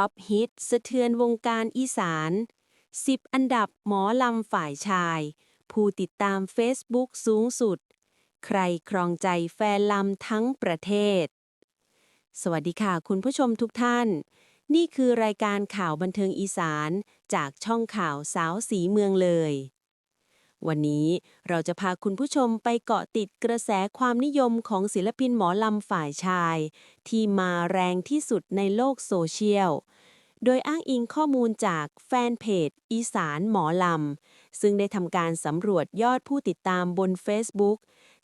ท็อปฮิตสะเทือนวงการอีสาน 10 อันดับหมอลำฝ่ายชาย ผู้ติดตาม Facebook สูงสุด ใครครองใจแฟนลำทั้งประเทศ สวัสดีค่ะคุณผู้ชมทุกท่าน นี่คือรายการข่าวบันเทิงอีสาน จากช่องข่าวสาวสีเมืองเลย วันนี้เราจะพาคุณผู้ชมไปเกาะติดกระแสความนิยมของศิลปินหมอลำฝ่ายชาย ที่มาแรงที่สุดในโลกโซเชียล โดยอ้างอิงข้อมูลจากแฟนเพจ อีสานหมอลำ ซึ่งได้ทำการสำรวจยอดผู้ติดตามบน Facebook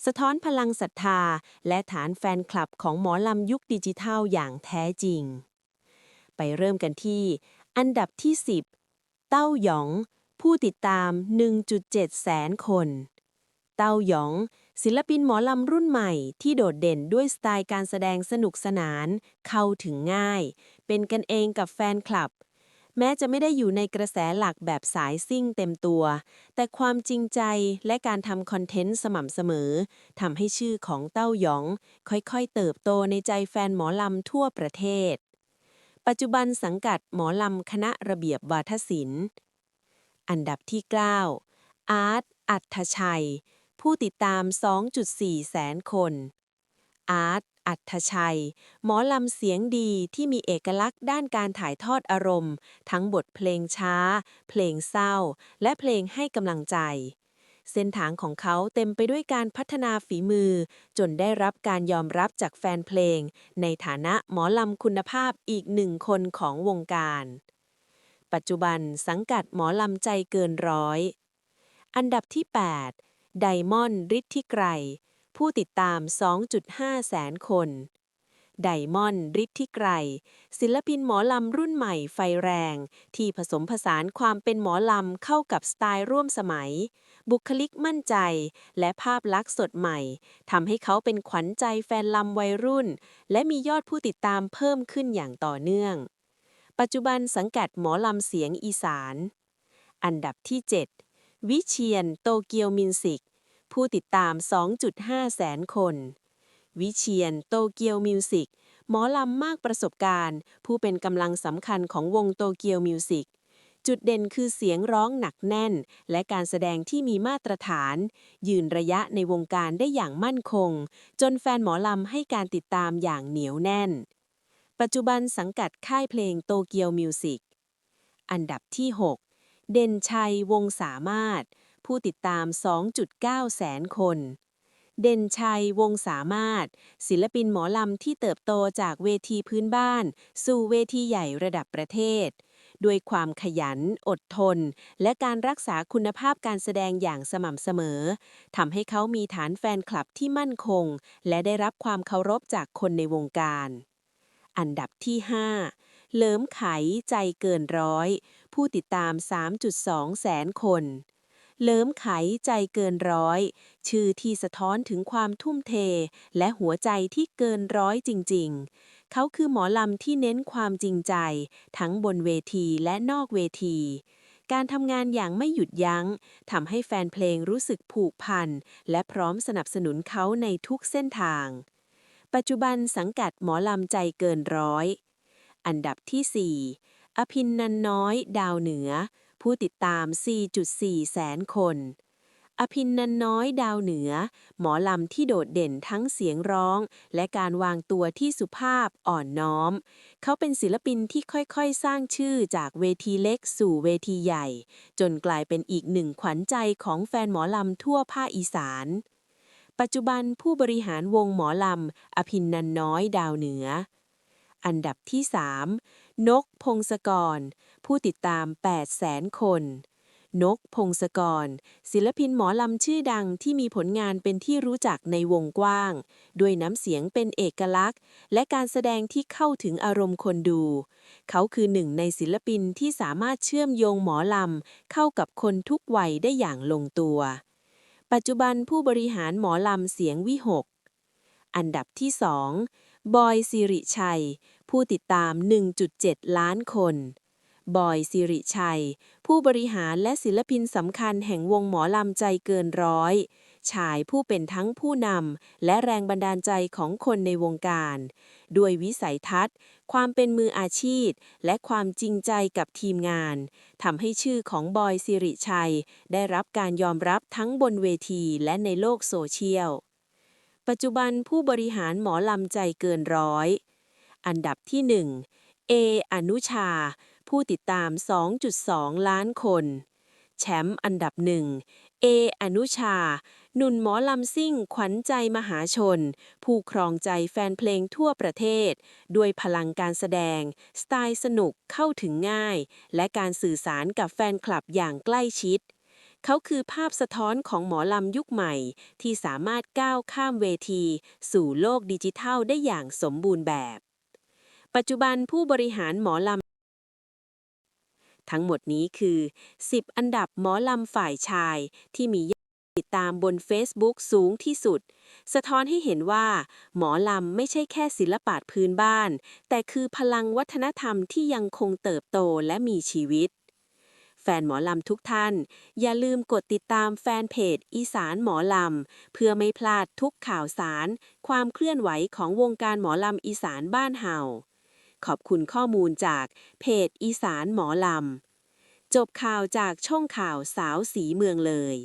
สะท้อนพลังศรัทธา และฐานแฟนคลับของหมอลำยุคดิจิทัลอย่างแท้จริง ไปเริ่มกันที่ อันดับที่ 10 เต้าหยอง ผู้ติดตาม 1.7 แสนคน เต้าหยอง ศิลปินหมอลำรุ่นใหม่ที่โดดเด่นด้วยสไตล์การแสดงสนุกสนาน เข้าถึงง่าย เป็นกันเองกับแฟนคลับ แม้จะไม่ได้อยู่ในกระแสหลักแบบสายซิ่งเต็มตัว แต่ความจริงใจและการทำคอนเทนต์สม่ำเสมอทำให้ชื่อของเต้าหยอง ค่อยๆ เติบโตในใจแฟนหมอลำทั่วประเทศปัจจุบันสังกัดหมอลำคณะระเบียบวาทศิลป์ อันดับที่ 9 อาร์ต อัธชัย ผู้ติดตาม 2.4 แสนคน อาร์ต อัธชัย หมอลำเสียงดีที่มีเอกลักษณ์ด้านการถ่ายทอดอารมณ์ ทั้งบทเพลงช้า เพลงเศร้า และเพลงให้กำลังใจ เส้นทางของเขาเต็มไปด้วยการพัฒนาฝีมือ จนได้รับการยอมรับจากแฟนเพลง ในฐานะหมอลำคุณภาพอีกหนึ่งคนของวงการ ปัจจุบันสังกัดหมอลำใจเกินร้อย อันดับที่ 8 ไดมอนด์ฤทธิไกร ผู้ติดตาม 2.5 แสนคน ไดมอนด์ฤทธิไกร ศิลปินหมอลำรุ่นใหม่ไฟแรง ที่ผสมผสานความเป็นหมอลำเข้ากับสไตล์ร่วมสมัย บุคลิกมั่นใจ และภาพลักษณ์สดใหม่ทำให้เขาเป็นขวัญใจแฟนลำวัยรุ่น และมียอดผู้ติดตามเพิ่มขึ้นอย่างต่อเนื่อง ปัจจุบันสังกัดหมอลำเสียงอีสาน อันดับที่ 7 วิเชียนโตเกียวมินสิก ผู้ติดตาม 2.5 แสนคน วิเชียนโตเกียวมิวสิกหมอลำมากประสบการณ์ ผู้เป็นกำลังสำคัญของวงโตเกียวมิวสิกจุดเด่นคือเสียงร้องหนักแน่น และการแสดงที่มีมาตรฐาน ยืนระยะในวงการได้อย่างมั่นคง จนแฟนหมอลำให้การติดตามอย่างเหนียวแน่น ปัจจุบันสังกัดค่ายเพลงโตเกียวมิวสิก อันดับที่ 6 เด่นชัยวงสามารถ ผู้ติดตาม 2.9 แสนคน เด่นชัยวงสามารถ ศิลปินหมอลำที่เติบโตจากเวทีพื้นบ้าน สู่เวทีใหญ่ระดับประเทศ ด้วยความขยัน อดทน และการรักษาคุณภาพการแสดงอย่างสม่ำเสมอทำให้เขามีฐานแฟนคลับที่มั่นคง และได้รับความเคารพจากคนในวงการ อันดับที่ 5เหลิมไขใจเกินร้อย ผู้ติดตาม 3.2 แสนคนเหลิมไขใจเกินร้อย ชื่อที่สะท้อนถึงความทุ่มเท และหัวใจที่เกินร้อยจริง ๆ เขาคือหมอลำที่เน้นความจริงใจ ทั้งบนเวทีและนอกเวทีการทำงานอย่างไม่หยุดยัง้งทำให้แฟนเพลงรู้สึกผูกพัน และพร้อมสนับสนุนเขาในทุกเส้นทาง ปัจจุบันสังกัดหมอลำใจเกินร้อย อันดับที่ 4 อภินนันน้อย ดาวเหนือ ผู้ติดตาม 4.4 แสนคน อภินนันน้อยดาวเหนือ หมอลำที่โดดเด่นทั้งเสียงร้อง และการวางตัวที่สุภาพอ่อนน้อม เขาเป็นศิลปินที่ค่อยๆ สร้างชื่อจากเวทีเล็กสู่เวทีใหญ่ จนกลายเป็นอีกหนึ่งขวัญใจของแฟนหมอลำทั่วภาคอีสาน ปัจจุบันผู้บริหารวงหมอลำ อภินนันน้อยดาวเหนือ อันดับที่ 3 นกพงศกร ผู้ติดตาม8แสนคน นกพงศกร ศิลปินหมอลำชื่อดังที่มีผลงานเป็นที่รู้จักในวงกว้าง ด้วยน้ำเสียงเป็นเอกลักษณ์ และการแสดงที่เข้าถึงอารมณ์คนดู เขาคือหนึ่งในศิลปินที่สามารถเชื่อมโยงหมอลำเข้ากับคนทุกวัยได้อย่างลงตัว ปัจจุบันผู้บริหารหมอลำเสียงวิหก อันดับที่ 2 บอยสิริชัย ผู้ติดตาม 1.7 ล้านคน บอยสิริชัย ผู้บริหารและศิลปินสำคัญแห่งวงหมอลำใจเกินร้อย ชายผู้เป็นทั้งผู้นำและแรงบันดาลใจของคนในวงการ ด้วยวิสัยทัศน์ ความเป็นมืออาชีพ และความจริงใจกับทีมงานทำให้ชื่อของบอยสิริชัย ได้รับการยอมรับทั้งบนเวทีและในโลกโซเชียล ปัจจุบันผู้บริหารหมอลำใจเกินร้อย อันดับที่ 1 เอ อนุชา ผู้ติดตาม 2.2 ล้านคน แชมป์อันดับหนึ่งเออนุชา หนุ่นหมอลำซิ่งขวัญใจมหาชน ผู้ครองใจแฟนเพลงทั่วประเทศ ด้วยพลังการแสดง สไตล์สนุกเข้าถึงง่าย และการสื่อสารกับแฟนคลับอย่างใกล้ชิด เขาคือภาพสะท้อนของหมอลำยุคใหม่ ที่สามารถก้าวข้ามเวที สู่โลกดิจิทัลได้อย่างสมบูรณ์แบบ ปัจจุบันผู้บริหารหมอลำทั้งหมดนี้คือ 10 อันดับหมอลำฝ่ายชายที่มี ติดตามบน Facebook สูงที่สุด สะท้อนให้เห็นว่า หมอลำไม่ใช่แค่ศิลปะพื้นบ้าน แต่คือพลังวัฒนธรรมที่ยังคงเติบโตและมีชีวิต แฟนหมอลำทุกท่าน อย่าลืมกดติดตามแฟนเพจอีสานหมอลำ เพื่อไม่พลาดทุกข่าวสาร ความเคลื่อนไหวของวงการหมอลำอีสานบ้านเฮาขอบคุณข้อมูลจากเพจอีสานหมอลำ จบข่าวจากช่องข่าวสาวสีเมืองเลย